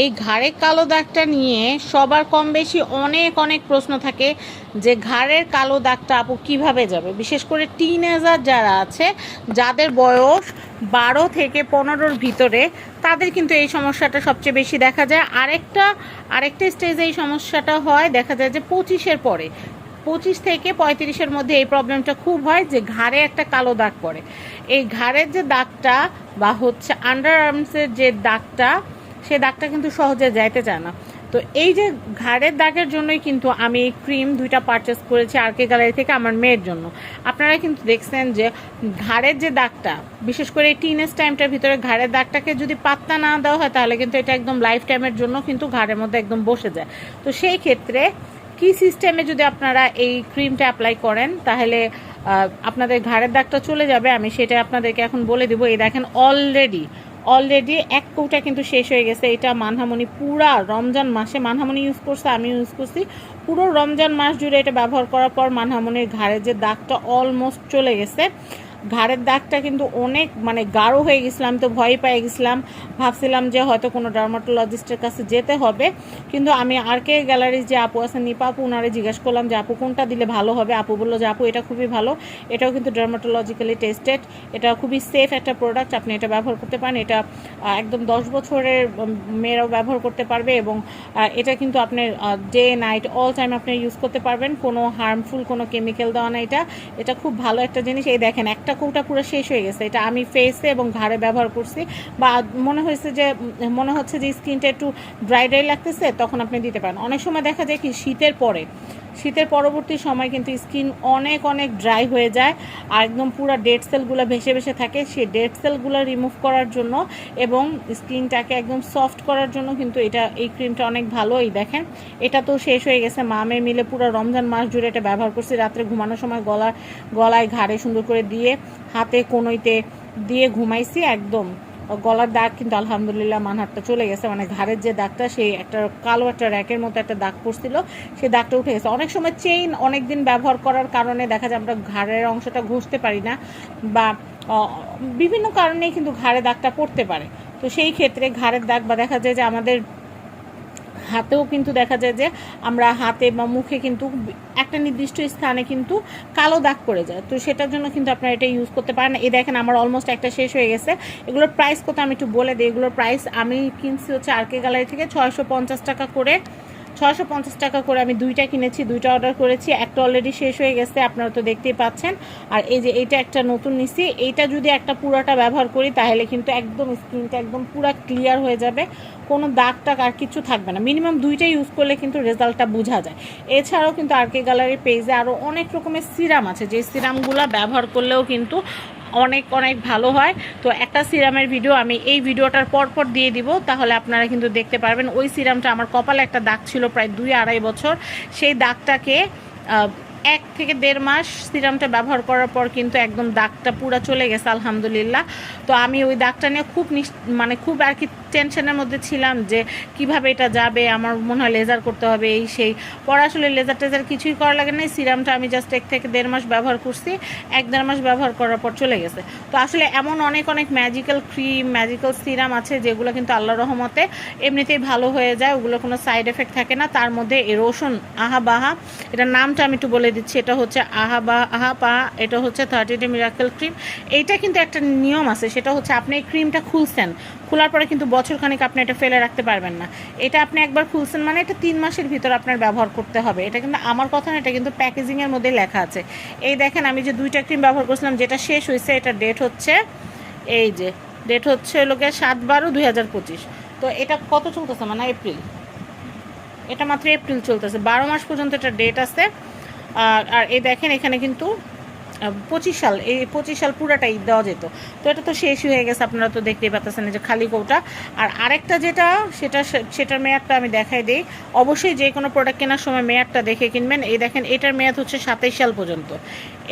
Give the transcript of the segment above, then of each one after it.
এই ঘাড়ের কালো দাগটা নিয়ে সবার কম বেশি অনেক অনেক প্রশ্ন থাকে যে ঘাড়ের কালো দাগটা আপু কীভাবে যাবে? বিশেষ করে টিনেজার যারা আছে, যাদের বয়স বারো থেকে পনেরোর ভিতরে, তাদের কিন্তু এই সমস্যাটা সবচেয়ে বেশি দেখা যায়। আরেকটা আরেকটা স্টেজে এই সমস্যাটা হয়, দেখা যায় যে পঁচিশের পরে। পঁচিশ থেকে পঁয়ত্রিশের মধ্যে এই প্রবলেমটা খুব হয় যে ঘাড়ে একটা কালো দাগ পড়ে। এই ঘাড়ের যে দাগটা বা হচ্ছে আন্ডার আর্মসের যে দাগটা সে দাগটা কিন্তু সহজে যাইতে চায় না। তো এই যে ঘাড়ের দাগের জন্যই কিন্তু আমি ক্রিম দুইটা পারচেস করেছি আর কে গ্যালারি থেকে আমার মেয়ের জন্য। আপনারা কিন্তু দেখছেন যে ঘাড়ের যে দাগটা, বিশেষ করে এই টিনেজ টাইমটার ভিতরে ঘাড়ের দাগটাকে যদি পাত্তা না দেওয়া হয়, তাহলে কিন্তু এটা একদম লাইফ টাইমের জন্য কিন্তু ঘাড়ের মধ্যে একদম বসে যায়। তো সেই ক্ষেত্রে কি সিস্টেমে যদি আপনারা এই ক্রিমটা অ্যাপ্লাই করেন, তাহলে আপনাদের ঘাড়ের দাগটা চলে যাবে। আমি সেটা আপনাদেরকে এখন বলে দিব। এই দেখেন অলরেডি অলরেডি এক কৌটা কিন্তু শেষ হয়ে গেছে। এটা মানহামনি পুরা রমজান মাসে মানহামনি ইউজ করছে আমি ইউজ করছি। পুরো রমজান মাস জুড়ে এটা ব্যবহার করার পর মানহামনির ঘাড়ে যে দাগটা অলমোস্ট চলে গেছে। ঘাড়ের দাগটা কিন্তু অনেক মানে গাঢ় হয়ে গেছিলাম, তো ভয় পেয়ে গেছিলাম। ভাবছিলাম যে হয়তো কোনো ডার্মাটোলজিস্টের কাছে যেতে হবে। কিন্তু আমি আর কে গ্যালারির যে আপু আছে নিপা আপু ওনারে জিজ্ঞেস করলাম যে, আপু, কোনটা দিলে ভালো হবে? আপু বলল যে, আপু, এটা খুবই ভালো। এটাও কিন্তু ডার্মাটোলজিক্যালি টেস্টেড। এটা খুবই সেফ একটা প্রোডাক্ট। আপনি এটা ব্যবহার করতে পারেন। এটা একদম দশ বছরের মেয়েরাও ব্যবহার করতে পারবে এবং এটা কিন্তু আপনি ডে, নাইট, অল টাইম আপনি ইউজ করতে পারবেন। কোনো হার্মফুল, কোনো কেমিক্যাল দেওয়া না এটা। এটা খুব ভালো একটা জিনিস। এই দেখেন, একটা কৌটা পুরো শেষ হয়ে গেছে। এটা আমি ফেসে এবং ঘাড়ে ব্যবহার করছি বা মনে হয়েছে যে, মনে হচ্ছে যে স্কিনটা একটু ড্রাই ড্রাই লাগতেছে, তখন আপনি দিতে পারেন। অনেক সময় দেখা যায় কি, শীতের পরে শীতের পরবর্তী সময় কিন্তু স্কিন অনেক অনেক ড্রাই হয়ে যায় আর একদম পুরো ডেড সেলগুলো ভেসে ভেসে থাকে। সেই ডেড সেলগুলো রিমুভ করার জন্য এবং স্কিনটাকে একদম সফট করার জন্য কিন্তু এটা, এই ক্রিমটা অনেক ভালো। এই দেখেন, এটা তো শেষ হয়ে গেছে। মামে মিলে পুরো রমজান মাস জুড়ে এটা ব্যবহার করছি। রাত্রে ঘুমানোর সময় গলা গলায় ঘাড়ে সুন্দর করে দিয়ে, হাতে কোনোইতে দিয়ে ঘুমাইছি একদম। গলার দাগ কিন্তু আলহামদুলিল্লাহ মানহাটটা চলে গেছে। মানে ঘাড়ের যে দাগটা, সেই একটা কালো একটা র্যাকের মতো একটা দাগ পড়ছিল, সেই দাগটা উঠে গেছে। অনেক সময় চেইন অনেক দিন ব্যবহার করার কারণে দেখা যায় আমরা ঘাড়ের অংশটা ঘষতে পারি না বা বিভিন্ন কারণেই কিন্তু ঘাড়ে দাগটা পড়তে পারে। তো সেই ক্ষেত্রে ঘাড়ের দাগ বা দেখা যায় যে আমাদের হাতেও কিন্তু দেখা যায় যে আমরা হাতে বা মুখে কিন্তু একটা নির্দিষ্ট স্থানে কিন্তু কালো দাগ পড়ে যায়। তো সেটার জন্য কিন্তু আপনারা এটা ইউজ করতে পারেন। এই দেখেন আমার অলমোস্ট একটা শেষ হয়ে গেছে। এগুলোর প্রাইস কত আমি একটু বলে দিই। এগুলোর প্রাইস আমি কিনছি হচ্ছে আর কে গ্যালারি থেকে ছয়শো পঞ্চাশ টাকা করে। ছয়শো পঞ্চাশ টাকা করে আমি দুইটা কিনেছি, দুইটা অর্ডার করেছি, একটা অলরেডি শেষ হয়ে গেছে, আপনারা তো দেখতেই পাচ্ছেন। আর এই যে এইটা একটা নতুন নিছি, এইটা যদি একটা পুরাটা ব্যবহার করি, তাহলে কিন্তু একদম স্কিনটা একদম পুরা ক্লিয়ার হয়ে যাবে, কোনো দাগ টাগ আর কিছু থাকবে না। মিনিমাম দুইটা ইউজ করলে কিন্তু রেজাল্টটা বোঝা যায়। এছাড়াও কিন্তু আর কে গ্যালারির পেজে আরও অনেক রকমের সিরাম আছে যে সিরামগুলো ব্যবহার করলেও কিন্তু অনেক অনেক ভালো হয়। তো একটা সিরামের ভিডিও আমি এই ভিডিওটার পরপর দিয়ে দিব, তাহলে আপনারা কিন্তু দেখতে পারবেন। ওই সিরামটা আমার কপালে একটা দাগ ছিল প্রায় দুই আড়াই বছর। সেই দাগটাকে এক থেকে দেড় মাস সিরামটা ব্যবহার করার পর কিন্তু একদম দাগটা পুরো চলে গেছে, আলহামদুলিল্লাহ। তো আমি ওই দাগটা নিয়ে খুব মানে খুব আর কি টেনশনের মধ্যে ছিলাম যে কীভাবে এটা যাবে, আমার মনে হয় লেজার করতে হবে, এই সেই। পরে আসলে লেজার টেজার কিছুই করা লাগে না এই সিরামটা আমি জাস্ট এক থেকে দেড় মাস ব্যবহার করছি, এক দেড় মাস ব্যবহার করার পর চলে গেছে। তো আসলে এমন অনেক অনেক ম্যাজিক্যাল ক্রিম ম্যাজিক্যাল সিরাম আছে যেগুলো কিন্তু আল্লাহ রহমতে এমনিতেই ভালো হয়ে যায় ওগুলো কোনো সাইড এফেক্ট থাকে না। তার মধ্যে এরোশন আহা বাহা এটার নামটা আমি একটু বলে দিচ্ছি, এটা হচ্ছে আহা বা আহা পাহা এটা হচ্ছে থার্টি ডে মিরাকেল ক্রিম এইটা কিন্তু একটা নিয়ম আছে, সেটা হচ্ছে আপনি এই ক্রিমটা খুলছেন খোলার পরে কিন্তু বছরখানেক আপনি এটা ফেলে রাখতে পারবেন না। এটা আপনি একবার খুলছেন মানে এটা তিন মাসের ভিতর আপনার ব্যবহার করতে হবে। এটা কিন্তু আমার কথা না, এটা কিন্তু প্যাকেজিংয়ের মধ্যে লেখা আছে। এই দেখেন আমি যে দুইটা ক্রিম ব্যবহার করছিলাম, যেটা শেষ হয়েছে এটা ডেট হচ্ছে, এই যে ডেট হচ্ছে লোকে সাত বারো দুই হাজার পঁচিশ। তো এটা কত চলতেছে মানে এপ্রিল এটা মাত্র এপ্রিল চলতেছে। বারো মাস পর্যন্ত এটা ডেট আছে। আর এই দেখেন এখানে কিন্তু পঁচিশ সাল, এই পঁচিশ সাল পুরাটাই দেওয়া যেত। তো এটা তো শেষ হয়ে গেছে, আপনারা তো দেখতেই পাচ্ছেন যে খালি কৌটা। আর আরেকটা যেটা, সেটা সেটার মেয়াদটা আমি দেখাই দিই। অবশ্যই যে কোনো প্রোডাক্ট কেনার সময় মেয়াদটা দেখে কিনবেন। এই দেখেন, এটার মেয়াদ হচ্ছে সাতাইশ সাল পর্যন্ত।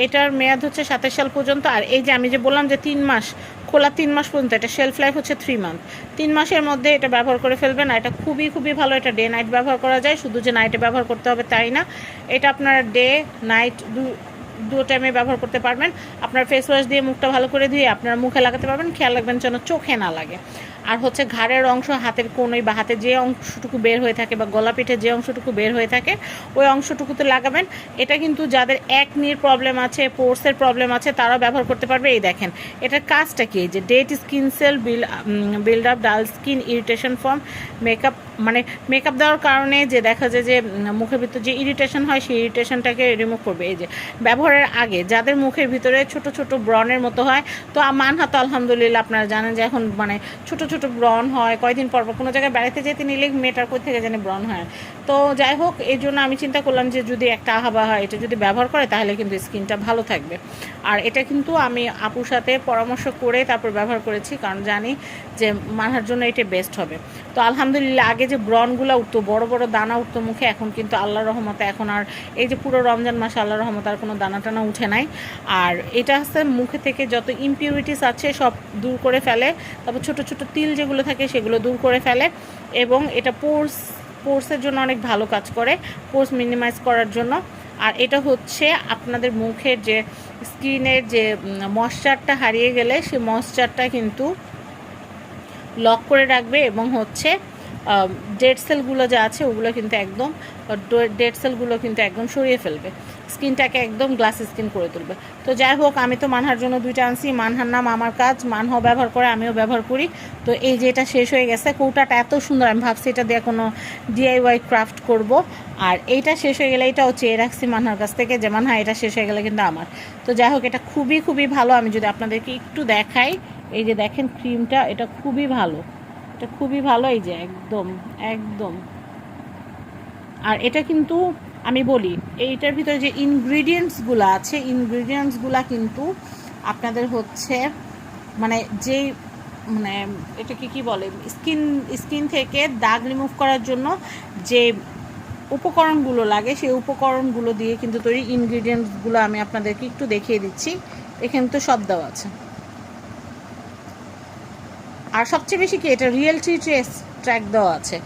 এটার মেয়াদ হচ্ছে সাতাইশ সাল পর্যন্ত, আর এই যে আমি যে বললাম যে তিন মাস, খোলা তিন মাস পর্যন্ত, এটা শেলফ লাইফ হচ্ছে থ্রি মান্থ তিন মাসের মধ্যে এটা ব্যবহার করে ফেলবেন, আর এটা খুবই খুবই ভালো এটা ডে নাইট ব্যবহার করা যায়। শুধু যে নাইটে ব্যবহার করতে হবে তাই না। এটা আপনারা ডে নাইট দুটো টাইমে ব্যবহার করতে পারবেন। আপনার ফেস ওয়াশ দিয়ে মুখটা ভালো করে ধুয়ে আপনার মুখে লাগাতে পারবেন। খেয়াল রাখবেন যেন চোখে না লাগে। আর হচ্ছে ঘাড়ের অংশ, হাতের কোনোই বা হাতে যে অংশটুকু বের হয়ে থাকে বা গলা পিঠে যে অংশটুকু বের হয়ে থাকে, ওই অংশটুকুতে লাগাবেন। এটা কিন্তু যাদের একনির প্রবলেম আছে পোর্সের প্রবলেম আছে, তারাও ব্যবহার করতে পারবে। এই দেখেন, এটার কাজটা কি? যে ডেট স্কিন সেল বিল build up dull skin irritation form makeup মানে মেকআপ দেওয়ার কারণে যে দেখা যায় যে মুখের ভিতর যে ইরিটেশন হয়, সেই ইরিটেশনটাকে রিমুভ করবে। এই যে ব্যবহারের আগে যাদের মুখের ভিতরে ছোট ছোট ব্রনের মতো হয়, তো মানহা তো আলহামদুলিল্লাহ আপনারা জানেন যে এখন মানে ছোট ছোট ব্রণ হয়, কয়দিন পর পর কোনো জায়গায় বেড়াতে যেতে নিলে মেয়েটার কই থেকে যেন ব্রণ হয়। তো যাই হোক এই জন্য আমি চিন্তা করলাম যে যদি একটা আহাবা হয়, এটা যদি ব্যবহার করে, তাহলে কিন্তু স্কিনটা ভালো থাকবে। আর এটা কিন্তু আমি আপুর সাথে পরামর্শ করে তারপর ব্যবহার করেছি, কারণ জানি যে মানহার জন্য এটা বেস্ট হবে। তো আলহামদুলিল্লাহ, আগে যে ব্রনগুলো উঠতো, বড় বড় দানা উঠতো মুখে, এখন কিন্তু আল্লাহ রহমতে এখন আর এই যে পুরো রমজান মাসে আল্লাহ রহমতে আর কোনো দানা টানা উঠে নাই। আর এটা হচ্ছে মুখে থেকে যত ইমপিউরিটিস আছে সব দূর করে ফেলে, তারপর ছোট ছোট তিল যেগুলো থাকে সেগুলো দূর করে ফেলে এবং এটা পোর্স, পোর্সের জন্য অনেক ভালো কাজ করে, পোর্স মিনিমাইজ করার জন্য। আর এটা হচ্ছে আপনাদের মুখের যে স্কিনের যে ময়শ্চারটা হারিয়ে গেলে, সেই ময়শ্চারটা কিন্তু লক করে রাখবে এবং হচ্ছে ডেড সেলগুলো যা আছে ওগুলো কিন্তু একদম ডেড সেলগুলো কিন্তু একদম সরিয়ে ফেলবে। স্কিনটাকে একদম গ্লাস স্কিন করে তুলবে। তো যাই হোক, আমি তো মানহার জন্য দুইটা আনছি। মানহার নাম আমার কাজ মানহাও ব্যবহার করে আমিও ব্যবহার করি। তো এই যে এটা শেষ হয়ে গেছে, কৌটাটা এত সুন্দর, আমি ভাবছি এটা দিয়ে কোনো ডিআইওয়াই ক্রাফট করব। আর এইটা শেষ হয়ে গেলে এটাও চেয়ে রাখছি মানহার কাছ থেকে যে, মানহা, এটা শেষ হয়ে গেলে কিন্তু আমার। তো যাই হোক, এটা খুবই খুবই ভালো। আমি যদি আপনাদেরকে একটু দেখাই এই যে দেখেন ক্রিমটা, এটা খুবই ভালো। এটা খুবই ভালো এই যে, একদম একদম। আর এটা কিন্তু আমি বলি, এইটার ভিতরে যে ইনগ্রিডিয়েন্টসগুলো আছে ইনগ্রিডিয়েন্টসগুলো কিন্তু আপনাদের হচ্ছে মানে যেই মানে এটাকে কি বলে স্কিন স্কিন থেকে দাগ রিমুভ করার জন্য যে উপকরণগুলো লাগে, সেই উপকরণগুলো দিয়ে কিন্তু তৈরি ইনগ্রিডিয়েন্টসগুলো আমি আপনাদেরকে একটু দেখিয়ে দিচ্ছি। এখানে তো সব দেওয়া আছে। আর সবচেয়ে বেশি কি এটা রিয়েল ট্রি ট্রেস ট্র্যাক দেওয়া আছে।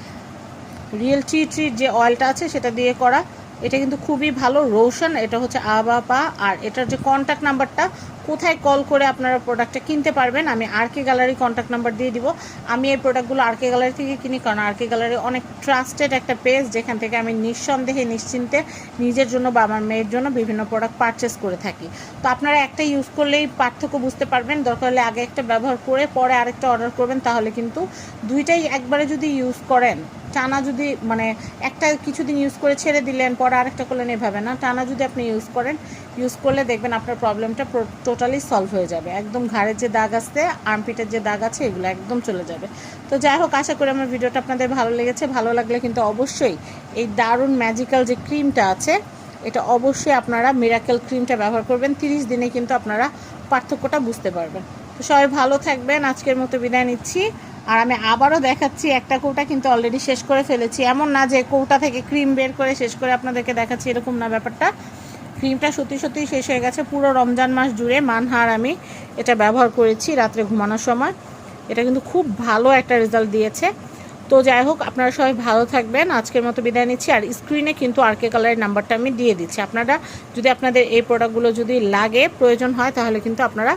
রিয়েল ট্রি ট্রির যে অয়েলটা আছে সেটা দিয়ে করা। এটা কিন্তু খুবই ভালো, রোশন, এটা হচ্ছে আবা পা, আর এটার যে কন্ট্যাক্ট নাম্বারটা কোথায় কল করে আপনারা প্রোডাক্টটা কিনতে পারবেন, আমি R K gallery contact number দিয়ে দিব। আমি এই প্রোডাক্টগুলো আর কে গ্যালারি থেকে কিনি, কারণ আর কে গ্যালারি অনেক ট্রাস্টেড একটা পেজ যেখান থেকে আমি নিঃসন্দেহে, নিশ্চিন্তে নিজের জন্য বা আমার মেয়ের জন্য বিভিন্ন প্রোডাক্ট পারচেস করে থাকি। তো আপনারা একটা ইউজ করলেই পার্থক্য বুঝতে পারবেন। দরকার হলে আগে একটা ব্যবহার করে, পরে আরেকটা অর্ডার করবেন, তাহলে কিন্তু দুইটাই একবারে যদি ইউজ করেন টানা যদি মানে একটা কিছুদিন ইউজ করে ছেড়ে দিলেন, পরে আরেকটা করলেন, এভাবে না? টানা যদি আপনি ইউজ করেন ইউজ করলে দেখবেন আপনার প্রবলেমটা টোটালি সলভ হয়ে যাবে। একদম ঘাড়ের যে দাগ আছে আর্মপিটের যে দাগ আছে, এগুলো একদম চলে যাবে। তো যাই হোক, আশা করি আমার ভিডিওটা আপনাদের ভালো লেগেছে। ভালো লাগলে কিন্তু অবশ্যই এই দারুণ ম্যাজিক্যাল যে ক্রিমটা আছে, এটা অবশ্যই আপনারা মিরাকেল ক্রিমটা ব্যবহার করবেন। তিরিশ দিনে কিন্তু আপনারা পার্থক্যটা বুঝতে পারবেন। তো সবাই ভালো থাকবেন। আজকের মতো বিদায় নিচ্ছি। আর আমি আবারও দেখাচ্ছি একটা কৌটা কিন্তু অলরেডি শেষ করে ফেলেছি। এমন না যে কৌটা থেকে ক্রিম বের করে শেষ করে আপনাদেরকে দেখাচ্ছি এরকম না ব্যাপারটা। ক্রিমটা সত্যি সত্যি শেষ হয়ে গেছে। পুরো রমজান মাস জুড়ে মানহার আমি এটা ব্যবহার করেছি রাত্রে ঘুমানোর সময়। এটা কিন্তু খুব ভালো একটা রেজাল্ট দিয়েছে। তো যাই হোক, আপনারা সবাই ভালো থাকবেন। আজকের মতো বিদায় নিচ্ছি। আর স্ক্রিনে কিন্তু আরকে কালারের নাম্বারটা আমি দিয়ে দিচ্ছি। আপনারা যদি আপনাদের এই প্রোডাক্টগুলো যদি লাগে, প্রয়োজন হয়, তাহলে কিন্তু আপনারা